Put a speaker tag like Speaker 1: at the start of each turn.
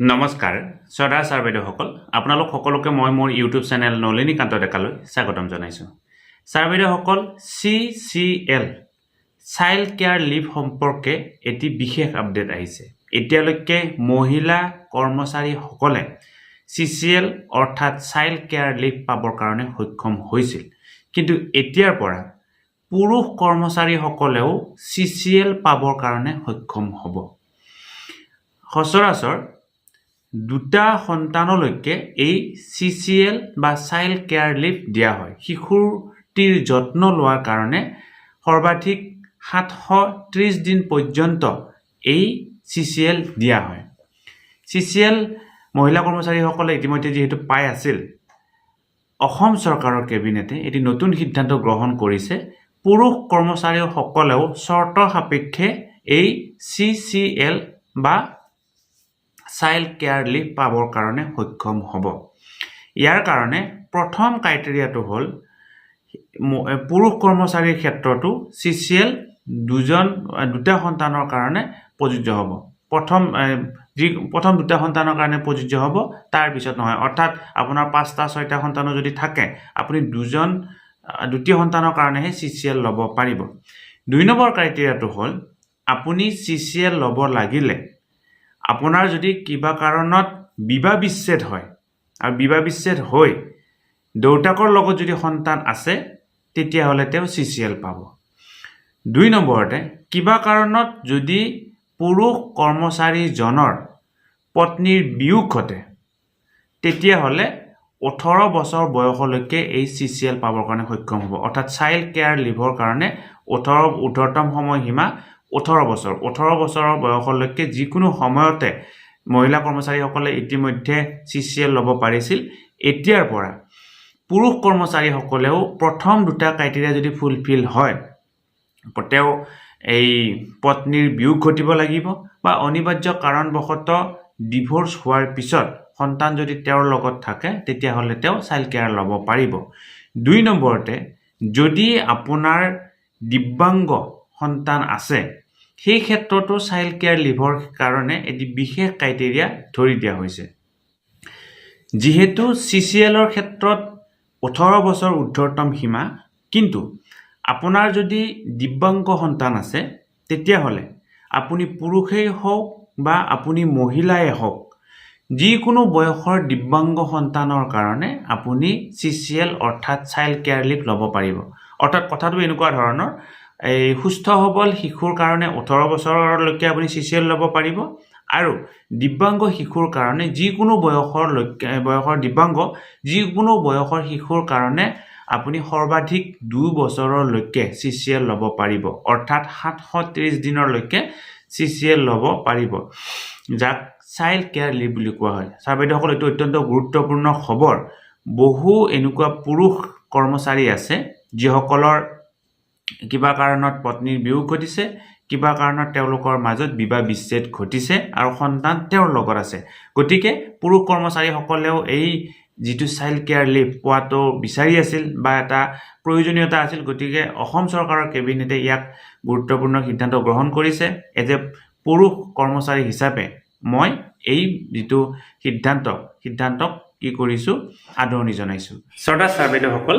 Speaker 1: নমস্কাৰ শ্ৰদ্ধা ছাৰ বাইদেউসকল আপোনালোক সকলোকে মই মোৰ ইউটিউব চেনেল নলিনীকান্ত ডেকালৈ স্বাগতম জনাইছোঁ। ছাৰ বাইদেউসকল C C L child care leave সম্পৰ্কে এটি বিশেষ আপডেট আহিছে। এতিয়ালৈকে মহিলা কৰ্মচাৰীসকলে চি চি এল অৰ্থাৎ চাইল্ড কেয়াৰ লিভ পাবৰ কাৰণে সক্ষম হৈছিল। কিন্তু এতিয়াৰ পৰা পুৰুষ কৰ্মচাৰীসকলেও চি চি এল পাবৰ কাৰণে সক্ষম হ'ব। সচৰাচৰ দুটা সন্তানলৈকে এই চি চি এল বা চাইল্ড কেয়াৰ লিভ দিয়া হয়। শিশুটিৰ যত্ন লোৱাৰ কাৰণে সৰ্বাধিক সাতশ ত্ৰিছ দিন পৰ্যন্ত এই চি চি এল দিয়া হয়। চি চি এল মহিলা কৰ্মচাৰীসকলে ইতিমধ্যে যিহেতু পাই আছিল অসম চৰকাৰৰ কেবিনেটে এটি নতুন সিদ্ধান্ত গ্ৰহণ কৰিছে। পুৰুষ কৰ্মচাৰীসকলেও চৰ্ত সাপেক্ষে এই চি চি এল বা চাইল্ড কেয়াৰ লিভ পাবৰ কাৰণে সক্ষম হ'ব। ইয়াৰ কাৰণে প্ৰথম ক্ৰাইটেৰিয়াটো হ'ল পুৰুষ কৰ্মচাৰীৰ ক্ষেত্ৰতো চি চি এল দুজন দুটা সন্তানৰ কাৰণে প্ৰযোজ্য হ'ব। প্ৰথম যি প্ৰথম দুটা সন্তানৰ কাৰণে প্ৰযোজ্য হ'ব তাৰপিছত নহয়। অৰ্থাৎ আপোনাৰ পাঁচটা ছয়টা সন্তানো যদি থাকে আপুনি দুজন দ্বিতীয় সন্তানৰ কাৰণেহে চি চি এল ল'ব পাৰিব। দুই নম্বৰ ক্ৰাইটেৰিয়াটো হ'ল আপুনি চি চি এল ল'ব লাগিলে আপোনাৰ যদি কিবা কাৰণত বিবাহ বিচ্ছেদ হয় আৰু বিবাহ বিচ্ছেদ হৈ দেউতাকৰ লগত যদি সন্তান আছে তেতিয়াহ'লে তেওঁ চি চি এল পাব। দুই নম্বৰতে কিবা কাৰণত যদি পুৰুষ কৰ্মচাৰীজনৰ পত্নীৰ বিয়োগ ঘটে তেতিয়াহ'লে ওঠৰ বছৰ বয়সলৈকে এই চি চি এল পাবৰ কাৰণে সক্ষম হ'ব। অৰ্থাৎ চাইল্ড কেয়াৰ লিভৰ কাৰণে ওঠৰ ঊৰ্ধতম সময়সীমা ওঠৰ বছৰ। ওঠৰ বছৰৰ বয়সলৈকে যিকোনো সময়তে মহিলা কৰ্মচাৰীসকলে ইতিমধ্যে চি চি এল ল'ব পাৰিছিল এতিয়াৰ পৰা পুৰুষ কৰ্মচাৰীসকলেও প্ৰথম দুটা ক্ৰাইটেৰিয়া যদি ফুলফিল হয় তেওঁ এই পত্নীৰ বিয়োগ ঘটিব লাগিব বা অনিবাৰ্য কাৰণবশতঃ ডিভ'ৰ্চ হোৱাৰ পিছত সন্তান যদি তেওঁৰ লগত থাকে তেতিয়াহ'লে তেওঁ চাইল্ড কেয়াৰ ল'ব পাৰিব। দুই নম্বৰতে যদি আপোনাৰ দিব্যাংগ সন্তান আছে। সেই ক্ষেত্ৰতো চাইল্ড কেয়াৰ লিভৰ কাৰণে এটি বিশেষ ক্ৰাইটেৰিয়া ধৰি দিয়া হৈছে। যিহেতু চি চি এলৰ ক্ষেত্ৰত ওঠৰ বছৰ ঊৰ্ধতম সীমা কিন্তু আপোনাৰ যদি দিব্যাংগ সন্তান আছে তেতিয়াহ'লে আপুনি পুৰুষেই হওক বা আপুনি মহিলাই হওক যিকোনো বয়সৰ দিব্যাংগ সন্তানৰ কাৰণে আপুনি চি চি এল অৰ্থাৎ চাইল্ড কেয়াৰ লিভ ল'ব পাৰিব। অৰ্থাৎ কথাটো এনেকুৱা ধৰণৰ এই সুস্থ সবল শিশুৰ কাৰণে ওঠৰ বছৰলৈকে আপুনি চি চি এল ল'ব পাৰিব। আৰু দিব্যাংগ শিশুৰ কাৰণে যিকোনো বয়সৰলৈকে বয়সৰ দিব্যাংগ যিকোনো বয়সৰ শিশুৰ কাৰণে আপুনি সৰ্বাধিক দুই বছৰলৈকে চি চি এল ল'ব পাৰিব। অৰ্থাৎ সাতশ ত্ৰিছ দিনলৈকে চি চি এল ল'ব পাৰিব। যাক চাইল্ড কেয়াৰ লিভ বুলি কোৱা হয়। ছাৰ বাইদেউসকল এইটো অত্যন্ত গুৰুত্বপূৰ্ণ খবৰ। বহু এনেকুৱা পুৰুষ কৰ্মচাৰী আছে যিসকলৰ কিবা কাৰণত পত্নীৰ বিয়োগ ঘটিছে কিবা কাৰণত তেওঁলোকৰ মাজত বিবাহ বিচ্ছেদ ঘটিছে আৰু সন্তান তেওঁৰ লগত আছে। গতিকে পুৰুষ কৰ্মচাৰীসকলেও এই যিটো চাইল্ড কেয়াৰ লিভ পোৱাটো বিচাৰি আছিল বা এটা প্ৰয়োজনীয়তা আছিল গতিকে অসম চৰকাৰৰ কেবিনেটে ইয়াক গুৰুত্বপূৰ্ণ সিদ্ধান্ত গ্ৰহণ কৰিছে। এজ এ পুৰুষ কৰ্মচাৰী হিচাপে মই এই যিটো সিদ্ধান্ত সিদ্ধান্তক কি কৰিছোঁ আদৰণি জনাইছোঁ। শ্ৰদ্ধা ছাৰ বাইদেউসকল